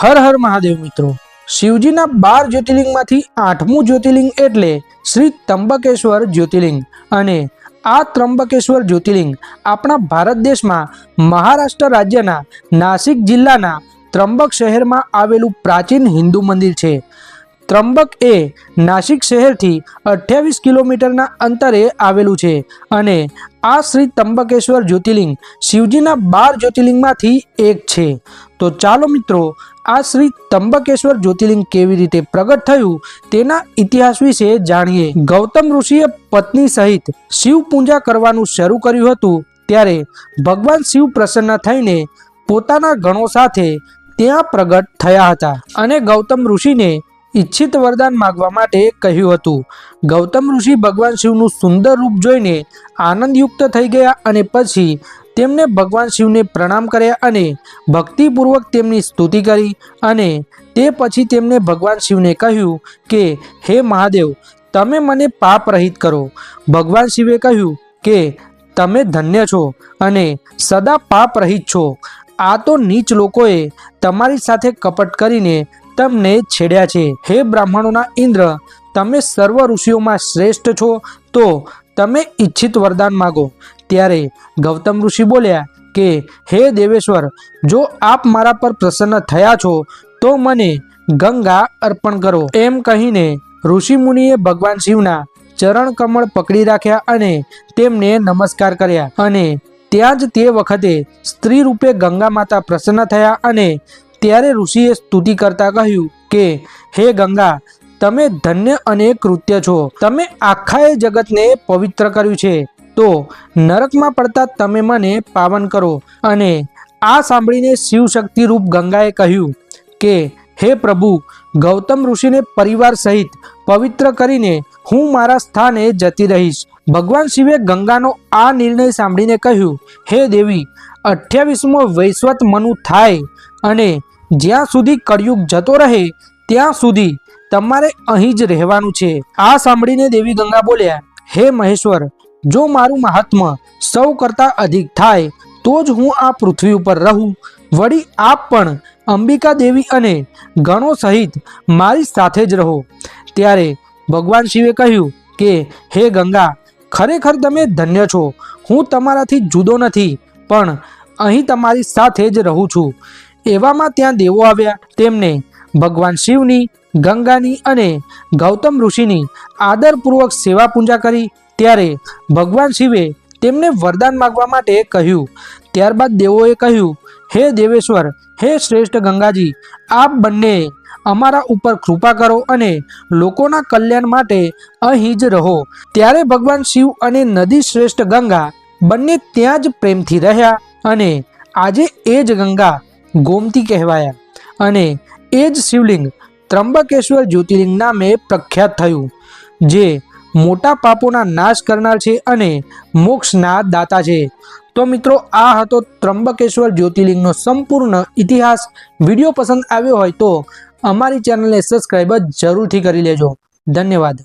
હર હર મહાદેવ મિત્રો. શિવજીના બાર જ્યોતિર્લિંગમાંથી આઠમું જ્યોતિર્લિંગ એટલે શ્રી ત્રંબકેશ્વર જ્યોતિર્લિંગ. અને આ ત્રંબકેશ્વર જ્યોતિર્લિંગ આપણા ભારત દેશમાં મહારાષ્ટ્ર રાજ્યના નાસિક જિલ્લાના ત્રંબક શહેરમાં આવેલું પ્રાચીન હિન્દુ મંદિર છે. ત્રંબક એ નાસિક શહેરથી અઠ્યાવીસ કિલોમીટરના અંતરે આવેલું છે. અને આ શ્રી ત્રંબકેશ્વર જ્યોતિર્લિંગ શિવજીના બાર જ્યોતિર્લિંગમાંથી એક છે. તો ચાલો મિત્રો, આ શ્રી ત્રંબકેશ્વર જ્યોતિર્લિંગ કેવી રીતે પ્રગટ થયું તેના ઇતિહાસ વિશે જાણીએ. ગૌતમ ઋષિએ પત્ની સહિત શિવ પૂજા કરવાનું શરૂ કર્યું હતું ત્યારે ભગવાન શિવ પ્રસન્ન થઈને પોતાના ગણો સાથે ત્યાં પ્રગટ થયા હતા અને ગૌતમ ઋષિને ઈચ્છિત વરદાન માગવા માટે કહ્યું હતું. ગૌતમ ઋષિ ભગવાન શિવનું સુંદર રૂપ જોઈને આનંદયુક્ત થઈ ગયા અને પછી તેમને ભગવાન શિવને પ્રણામ કર્યા અને ભક્તિપૂર્વક તેમની સ્તુતિ કરી અને તે પછી તેમને ભગવાન શિવને કહ્યું કે, હે મહાદેવ, તમે મને પાપ રહિત કરો. ભગવાન શિવે કહ્યું કે, તમે ધન્ય છો અને સદા પાપ રહિત છો. આ તો નીચ લોકોએ તમારી સાથે કપટ કરીને તમને છેડ્યા છે. હે બ્રાહ્મણોના ઇન્દ્ર, તમે સર્વ ઋષિઓમાં શ્રેષ્ઠ છો, તો તમે ઈચ્છિત વરદાન માગો. ત્યારે ગૌતમ ઋષિ બોલ્યા કે, હે દેવેશ્વર, જો આપ મારા પર પ્રસન્ન થયા છો, તો મને ગંગા અર્પણ કરો. એમ કહીને ઋષિ મુનિએ ભગવાન શિવના ચરણ કમળ પકડી રાખ્યા અને તેમને નમસ્કાર કર્યા. અને ત્યાં જ તે વખતે સ્ત્રી રૂપે ગંગા માતા પ્રસન્ન થયા અને ત્યારે ઋષિએ સ્તુતિ કરતા કહ્યું કે, હે ગંગા, તમે ધન્ય અને કૃત્ય છો. તમે આખાએ જગતને પવિત્ર કર્યું છે. તો નરકમાં પડતા તમે મને પાવન કરો. અને આ સાંભળીને શિવ શક્તિ રૂપ ગંગાએ કહ્યું કે, હે પ્રભુ, ગૌતમ ઋષિને પરિવાર સહિત પવિત્ર કરીને હું મારા સ્થાને જતી રહીશ. ભગવાન શિવે ગંગાનો આ નિર્ણય સાંભળીને કહ્યું, હે દેવી, અઠ્યાવીસમો વૈશ્વત મનુ થાય. અને જ્યાં સુધી કળિયુગ જતો રહે, ત્યાં સુધી તમારે અહીં જ રહેવાનું છે. આ સાંભળીને દેવી ગંગા બોલ્યા, હે મહેશ્વર, જો મારું મહાત્મ સૌ કરતાં અધિક થાય, તો જ હું આ પૃથ્વી ઉપર રહું. વળી આપ પણ અંબિકા દેવી અને ગણો સહિત મારી સાથે જ રહો. ત્યારે ભગવાન શિવે કહ્યું કે, હે ગંગા, ખરેખર તમે ધન્ય છો. હું તમારાથી જુદો નથી, પણ અહીં તમારી સાથે જ રહું છું. એવામાં ત્યાં દેવો આવ્યા. તેમને ભગવાન શિવની, ગંગાની અને ગૌતમ ઋષિની આદરપૂર્વક સેવા પૂજા કરી. ત્યારે ભગવાન શિવે તેમને વરદાન માગવા માટે કહ્યું. ત્યારબાદ દેવોએ કહ્યું, હે દેવેશ્વર, હે શ્રેષ્ઠ ગંગાજી, આપ બંને અમારા ઉપર કૃપા કરો અને લોકોના કલ્યાણ માટે અહીં જ રહો. ત્યારે ભગવાન શિવ અને નદી શ્રેષ્ઠ ગંગા બંને ત્યાં જ પ્રેમથી રહ્યા અને આજે એ જ ગંગા ગોમતી કહેવાયા. અને એ જ શિવલિંગ ત્રંબકેશ્વર જ્યોતિર્લિંગ નામે પ્રખ્યાત થયું, જે મોટા પાપોના નાશ કરનાર છે અને મોક્ષના દાતા છે. તો મિત્રો, આ હતો ત્રંબકેશ્વર જ્યોતિર્લિંગનો સંપૂર્ણ ઇતિહાસ. વીડિયો પસંદ આવ્યો હોય તો અમારી ચેનલને સબસ્ક્રાઈબ જરૂરથી કરી લેજો. ધન્યવાદ.